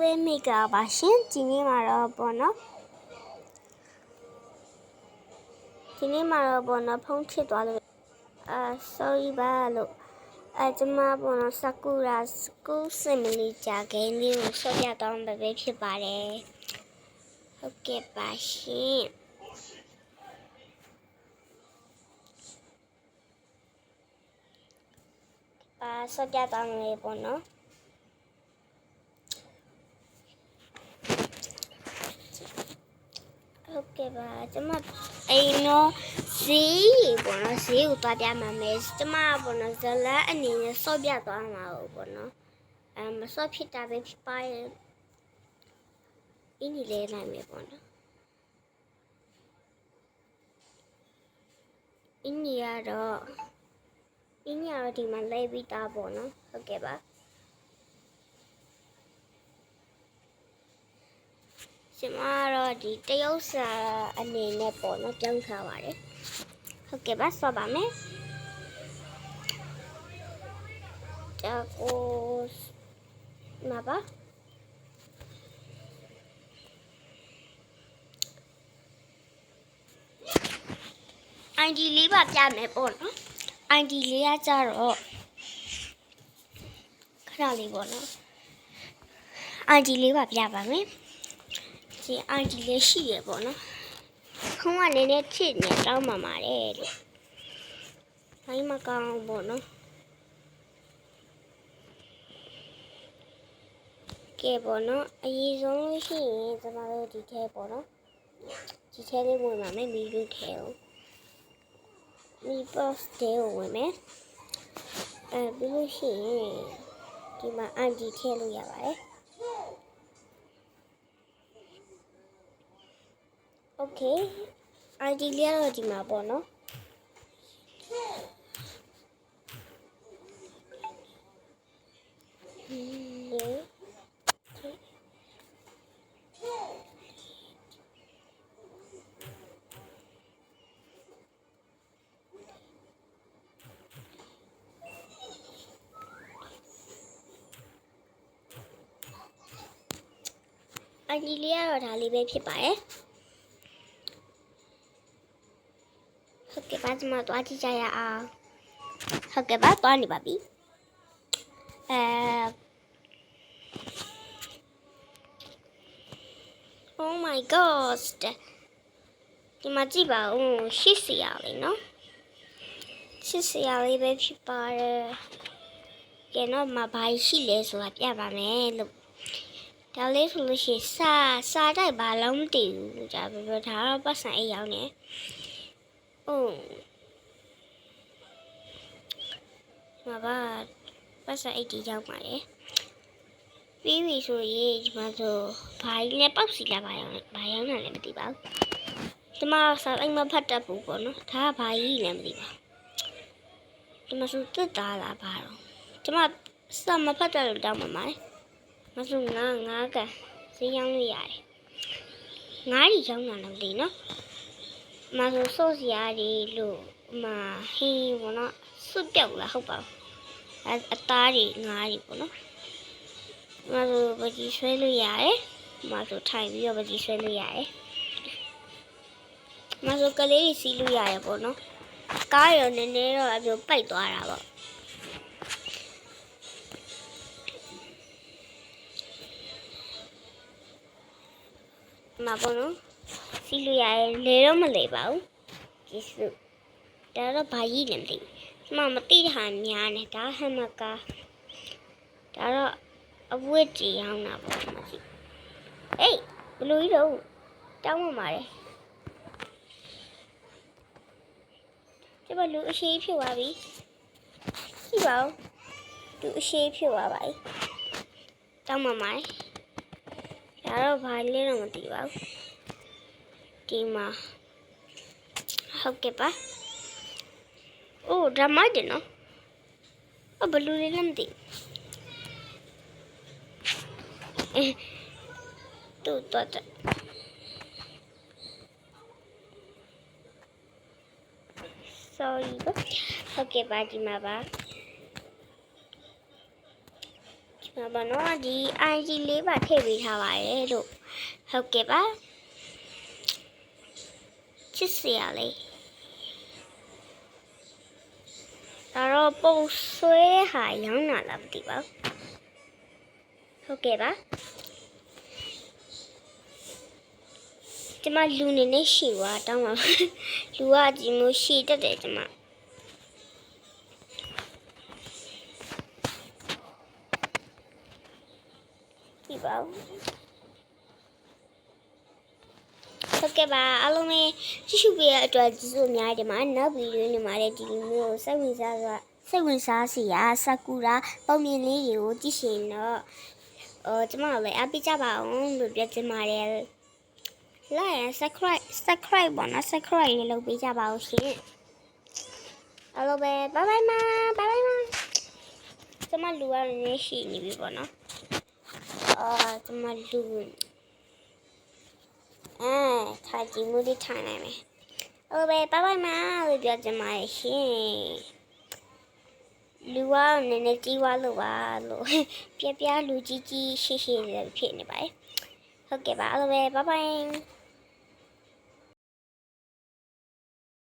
ဝေးမိကပါရှင်ဒီနေ့မှာတော့ပေါ့နော်ဒီနေ့မှာတော့ပေါ့နော်ဖုန်းချစ်သွားလို့အာ sorry ပါလို့အဲကျမပေါ့နော်စကူရာစကူစင်မလီဂျာဂိမ်းလေးကိုဆော့ပြတော့မှာပဲဖြစ်ပါတယ်ဟုတ်ကဲ့ပါရှင်ပါဆော့ပြတော့မယ်ပေါ့နော် ဟုတ်ကဲ့ပါကျမအိမ်တော့ဈေးပေါ့နော်ဈေးကိုသွားပြမှာမယ်ကျမပေါ့နော်ဇလန်အနေနဲ့စော့ပြသွားမှာပေါ့နော်အဲမစော့ဖြစ်တာပဲဖြစ်ပါရဲ့အင်းကြီးလေးနိုင်မယ်ပေါ့နော်အင်းကြီးကတော့အင်းကြီးကတော့ဒီမှာလဲပြီးသားပေါ့နော်ဟုတ်ကဲ့ပါ ကျမကတော့ဒီတရုတ်စာအနေနဲ့ပေါ့နော်ပြောင်းထားပါတယ်ဟုတ်ကဲ့ပါဆော့ပါမယ်တကိုမပါအိုင်ဒီလေးပါပြမယ်ပေါ့နော်အိုင်ဒီလေးကကြတော့ခဏလေးပေါ့နော်အိုင်ဒီလေးပါပြပါမယ် ဒီ ID လေးရှိရပေါ့နော်။ခုံးကနည်းနည်းချစ်နေတောင်းမှမာတယ်လို့။ဘိုင်းမကောင်းပေါ့နော်။ကဲပေါ့နော်။အရေးဆုံးလို့ရှိရင်ကျမတို့ဒီထဲပေါ့နော်။ဒီထဲလေးဝင်ပါမယ်မီလူထဲကို။မီ post ထဲကိုဝင်မယ်။အဲပြီးလို့ရှိရင်ဒီမှာ ID ထည့်လို့ရပါတယ်။ Okay ID လေးကတော့ဒီမှာပေါ့နော်ဟင်းအန်ဒီလေးကတော့ဒါလေးပဲဖြစ်ပါတယ် ဟုတ်ကဲ့ပါကျွန်မသွားကြည့်ကြရအောင်ဟုတ်ကဲ့ပါသွားနေပါပြီအဲ Oh my god ဒီမှာကြည့်ပါဦးရှစ်စရာလေးနော်ရှစ်စရာလေးပဲဖြစ်ပါတယ်ကဲတော့မဘာရှိလဲဆိုတာပြပါမယ်လို့ဒါလေးဆိုလို့ရှိရင်စာစာတိုက်ဘာလုံးမတည်ဘူးဒါပဲဒါတော့ပတ်စံအိတ်ရောက်နေ ဟုတ်မဘာပတ်စံအိတ်တီရောက်ပါလေပြီးပြီဆိုရင်ဒီမှာဆိုဘာကြီးလဲပောက်စီလာပါရောက်ဘာရောက်နေလဲမသိပါဘူးဒီမှာစာအိတ်မဖတ်တတ်ဘူးပေါ့နော်ဒါကဘာကြီးလဲမသိပါဘူးဒီမှာဆိုတက်တာလားဘာတော့ဒီမှာစာမဖတ်တတ်လို့တောင်းပါမယ်မဆိုငါငါကဈေးရောက်လို့ရတယ်ငါးကြီးရောက်လာလို့လေနော် မဆိုစိုးစရာတွေလို့မဟင်းပေါ့နော်စွတ်ပြောက်လားဟုတ်ပါဘူးအအသားတွေငါးတွေပေါ့နော်မဆိုပကြီးဆွဲလို့ရတယ်မဆိုထိုင်ပြီးတော့ပကြီးဆွဲလို့ရတယ်မဆိုကလေးကြီးစီးလို့ရတယ်ပေါ့နော်ကားရောနည်းနည်းတော့အပြိုပိုက်သွားတာပေါ့မပေါ့နော် စီးလို့ရတယ်လေတော့မလေပါဘူးကျေးဇူးဒါတော့ဘာကြီးလဲမသိဘူးကျွန်မမသိတာများနေဒါဟမ်မကာဒါတော့အဝတ်ကြီးရောင်းတာပေါ့မသိအေးဘလူကြီးတော့တောင်းမှပါတယ်ဒီဘလူအရှိဖြစ်သွားပြီကြည့်ပါဦးသူအရှိဖြစ်သွားပါပြီတောင်းမှပါတယ်ဒါတော့ဘာလဲတော့မသိပါဘူး ဒီမှာဟုတ်ကဲ့ပါအိုးဒါမိုက်တယ်နော်အဘလူလေးလည်းမသိအဲတူတော့တဲ့ sorry ပါဟုတ်ကဲ့ပါဒီမှာပါဒီဒါပါနော်ဒီ IG လေးပါထည့်ပေးထားပါတယ်လို့ဟုတ်ကဲ့ပါ ချစ်စရာလေးဒါတော့ပုံဆွဲဟာရောင်းတာလားမသိပါဘူးဟုတ်ကဲ့ပါကျမလူနေနဲ့ရှီွာတောင်းပါလူကဒီမျိုးရှီတက်တယ်ကျမကြည့်ပါဦး ဟုတ်ကဲ့ပါအားလုံးပဲကြည့်ရှုပေးတဲ့အတွက်ကျေးဇူးအများကြီးတင်ပါတယ်နောက်ဗီဒီယိုနေမှာလည်းဒီလိုမျိုးစိတ်ဝင်စားစွာစိတ်ဝင်စားစရာဆာကူရာပုံမြင်လေးတွေကိုကြည့်ရှင်တော့အော်ကျမတို့လည်းအားပေးကြပါအောင်လို့ပြောချင်ပါတယ် like and subscribe subscribe ပေါ့နော် subscribe လေးလုပ်ပေးကြပါဦးရှင်အားလုံးပဲ bye bye မှာ bye bye မှာကျမလူရနေရှိနေပြီပေါ့နော်အာကျမလူ အဲထိုင်ကြည့်မှုလေးထိုင်နိုင်မယ်။ဟုတ်ပဲဘိုင်ဘိုင်မလို့ပြောချင်ပါတယ်ရှင်။လူကနည်းနည်းကြီးသွားလို့ပါလို့ပြပြလူကြီးကြီးရှိရှိလေးဖြစ်နေပါတယ်။ဟုတ်ကဲ့ပါအဲ့လိုပဲဘိုင်ဘိုင်